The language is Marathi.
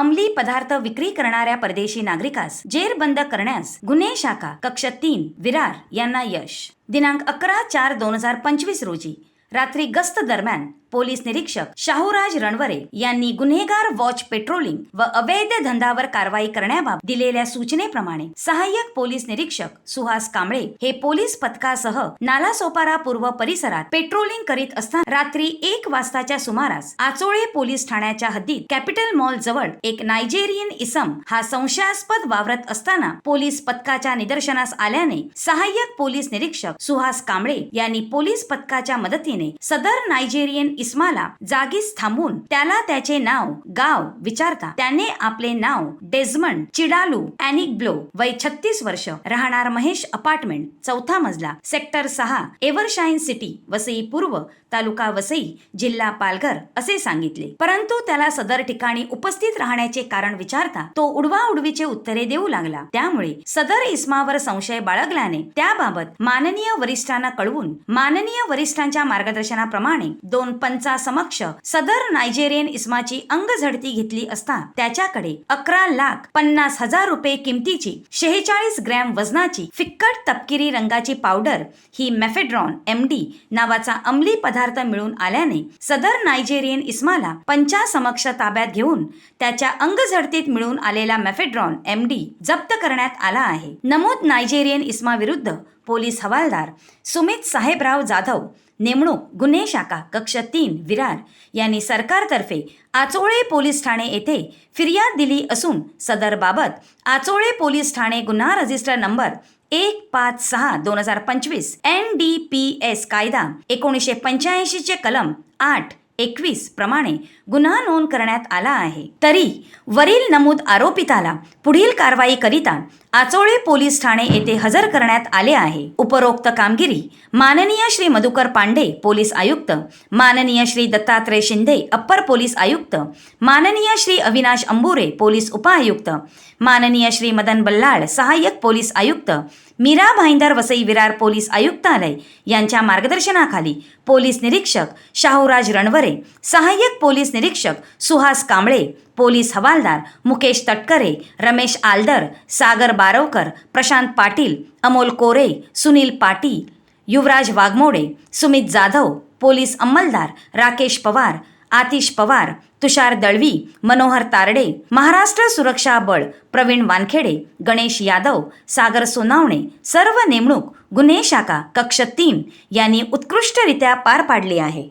अंमली पदार्थ विक्री करणाऱ्या परदेशी नागरिकास जेरबंद करण्यास गुन्हे शाखा कक्ष तीन विरार यांना यश. दिनांक अकरा चार दोन हजार पंचवीस रोजी रात्री गस्त दरम्यान पोलीस निरीक्षक शाहूराज रणवरे यांनी गुन्हेगार वॉच पेट्रोलिंग व अवैध धंदावर कारवाई करण्याबाबत दिलेल्या सूचनेप्रमाणे सहाय्यक पोलीस निरीक्षक सुहास कांबळे हे पोलीस पथकासह नालासोपारा पूर्व परिसरात पेट्रोलिंग करीत असताना रात्री एक वाजताच्या सुमारास आचोळे पोलीस ठाण्याच्या हद्दीत कॅपिटल मॉल जवळ एक नायजेरियन इसम हा संशयास्पद वावरत असताना पोलीस पथकाच्या निदर्शनास आल्याने सहाय्यक पोलीस निरीक्षक सुहास कांबळे यांनी पोलीस पथकाच्या मदतीने सदर नायजेरियन इस्माला जागीच थांबून त्याला त्याचे नाव गाव विचारता. त्याने आपले नाव डेझमंड चिडालू अॅनिक ब्लो वय छत्तीस वर्ष राहणार महेश अपार्टमेंट चौथा मजला सेक्टर सहा एव्हरशाईन सिटी वसई पूर्व तालुका वसई जिल्हा पालघर असे सांगितले. परंतु त्याला सदर ठिकाणी उपस्थित राहण्याचे कारण विचारता तो उडवा उडवीचे उत्तरे देऊ लागला. त्यामुळे सदर इस्मावर संशय बाळगल्याने त्याबाबत माननीय वरिष्ठांना कळवून माननीय वरिष्ठांच्या मार्गदर्शनाप्रमाणे दोन पंचासमक्ष सदर नायजेरियन इस्माची अंगझडती घेतली असता त्याच्याकडे अकरा लाख पन्नास हजार रुपये किमतीची शेहेचाळीस ग्रॅम वजनाची फिक्कट तपकिरी रंगाची पावडर ही मेफेड्रॉन एम डी नावाचा अंमली पदार्थ पदार्थ मिळून आल्याने सदर नायजेरियन इस्माला पंचासमक्ष ताब्यात घेऊन त्याच्या अंगझडतीत मिळून आलेला मेफेड्रॉन एम डी जप्त करण्यात आला आहे. नमूद नायजेरियन इस्मा विरुद्ध पोलीस हवालदार सुमित साहेबराव जाधव नेमणूक गुन्हे शाखा कक्ष तीन विरार यांनी सरकारतर्फे आचोळे पोलीस ठाणे येथे फिर्याद दिली असून सदर बाबत आचोळे पोलीस ठाणे गुन्हा रजिस्टर नंबर एक पाच सहा दोन हजार पंचवीस एन डी पी एस कायदा एकोणीसशे पंच्याऐंशीचे कलम आठ एकवीस प्रमाणे गुन्हा नोंद करण्यात आला आहे. तरी वरील नमूद आरोपिताला पुढील कारवाई करिता आचोळे पोलीस ठाणे येथे हजर करण्यात आले आहे. उपरोक्त कामगिरी माननीय श्री मधुकर पांडे पोलीस आयुक्त माननीय श्री दत्तात्रय शिंदे अप्पर पोलीस आयुक्त माननीय श्री अविनाश अंबुरे पोलीस उपआयुक्त माननीय श्री मदन बल्लाळ सहाय्यक पोलीस आयुक्त मीरा भाईंदर वसई विरार पोलीस आयुक्तालय यांच्या मार्गदर्शनाखाली पोलीस निरीक्षक शाहूराज रणवरे सहाय्यक पोलीस निरीक्षक सुहास कांबळे पोलीस हवालदार मुकेश तटकरे रमेश आलदर सागर बारवकर प्रशांत पाटील अमोल कोरे सुनील पाटील युवराज वाघमोडे सुमित जाधव पोलीस अंमलदार राकेश पवार आतिश पवार तुषार दळवी मनोहर तारडे महाराष्ट्र सुरक्षा बळ प्रवीण वानखेडे गणेश यादव सागर सोनावणे सर्व नेमणूक गुन्हे शाखा कक्ष तीन यांनी उत्कृष्टरित्या पार पाडली आहे.